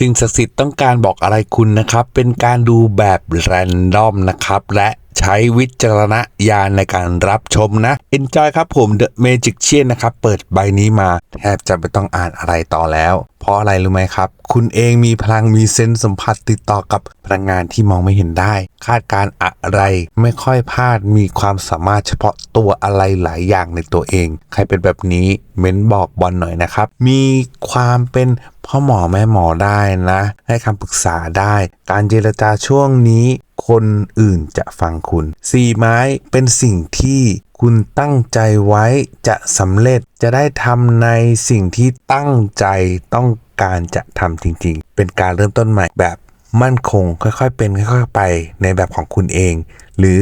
สิ่งศักดิ์สิทธิ์ต้องการบอกอะไรคุณนะครับ เป็นการดูแบบแรนดอมนะครับ และ ใช้วิจารณญาณในการรับชมนะ Enjoy ครับผม The Magic c h i n นะครับ เปิดใบนี้มาแทบจะไม่ต้องอ่านอะไรต่อแล้ว เพราะอะไรรู้ไหมครับ คุณเองมีพลังมีเซนส์สัมผัสติดต่อกับพลังงานที่มองไม่เห็นได้ คาดการณ์อะไรไม่ค่อยพลาดมีความสามารถเฉพาะตัวอะไรหลายอย่างในตัวเอง ใครเป็นแบบนี้เม้นบอกบอลหน่อยนะครับ มีความเป็นพ่อหมอแม่หมอได้นะ ให้คำปรึกษาได้ การเจรจาช่วงนี้ คนอื่นจะฟังคุณสี่ไม้เป็นสิ่งที่คุณตั้งใจไว้จะสำเร็จจะได้ทำในสิ่งที่ตั้งใจต้องการจะทำจริงๆ เป็นการเริ่มต้นใหม่แบบมั่นคงค่อยๆ เป็นค่อยๆไปในแบบของคุณเอง หรือ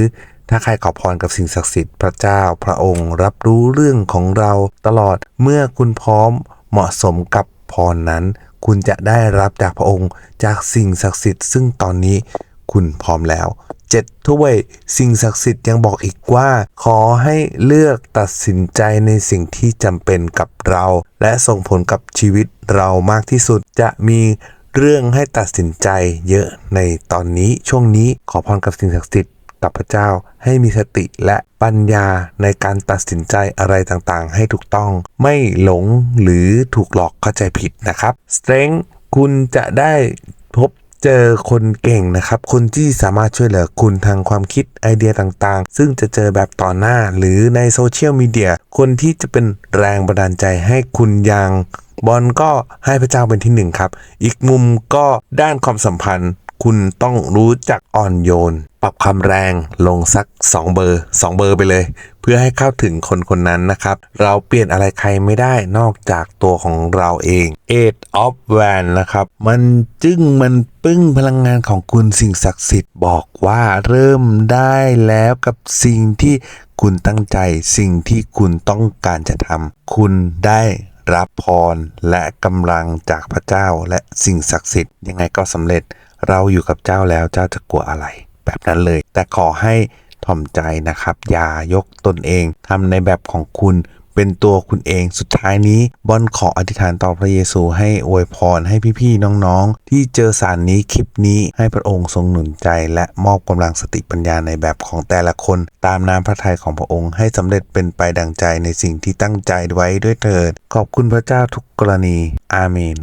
ถ้าใครขอพรกับสิ่งศักดิ์สิทธิ์พระเจ้าพระองค์ รับรู้เรื่องของเราตลอดเมื่อคุณพร้อมเหมาะสมกับพรนั้น คุณจะได้รับจากพระองค์จากสิ่งศักดิ์สิทธิ์ซึ่งตอนนี้ คุณพร้อมแล้วเจ็ดถ้วย สิ่งศักดิ์สิทธิ์ยังบอกอีกว่า ขอให้เลือกตัดสินใจในสิ่งที่จำเป็นกับเรา และส่งผลกับชีวิตเรามากที่สุดจะมีเรื่องให้ตัดสินใจเยอะในตอนนี้ช่วงนี้ขอพรกับสิ่งศักดิ์สิทธิ์กับพระเจ้าให้มีสติและปัญญาในการตัดสินใจอะไรต่างๆ ให้ถูกต้อง ไม่หลงหรือถูกหลอกเข้าใจผิดนะครับ Strength คุณจะได้พบ เจอคนเก่งนะครับ คนที่สามารถช่วยเหลือคุณทางความคิดไอเดียต่างๆ ซึ่งจะเจอแบบต่อหน้าหรือในโซเชียลมีเดีย คนที่จะเป็นแรงบันดาลใจให้คุณอย่างบอลก็ให้พระเจ้าเป็นที่หนึ่งครับ อีกมุมก็ด้านความสัมพันธ์ คุณต้องรู้จักอ่อนโยน ปรับความแรงลงสัก 2 เบอร์ 2 เบอร์ไปเลย เพื่อให้เข้าถึงคนคนนั้นนะครับ เราเปลี่ยนอะไรใครไม่ได้นอกจากตัวของเราเอง Eight of w a n นะครับ มันจึ้งมันปึ้งพลังงานของคุณสิ่งศักดิ์สิทธิ์บอกว่าเริ่มได้แล้วกับสิ่งที่คุณตั้งใจสิ่งที่คุณต้องการจะทำคุณได้รับพรและกำลังจากพระเจ้าและสิ่งศักดิ์สิทธิ์ยังไงก็สำเร็จ เราอยู่กับเจ้าแล้วเจ้าจะกลัวอะไร แบบนั้นเลย แต่ขอให้ถ่อมใจนะครับ อย่ายกตนเองทำในแบบของคุณเป็นตัวคุณเองสุดท้ายนี้บอลขออธิษฐานต่อพระเยซูให้อวยพรให้พี่ๆน้องๆ ที่เจอสารนี้คลิปนี้ให้พระองค์ทรงหนุนใจ และมอบกำลังสติปัญญาในแบบของแต่ละคน ตามน้ำพระทัยของพระองค์ให้สำเร็จเป็นไปดังใจในสิ่งที่ตั้งใจไว้ด้วยเถิด ขอบคุณพระเจ้าทุกกรณี อาเมน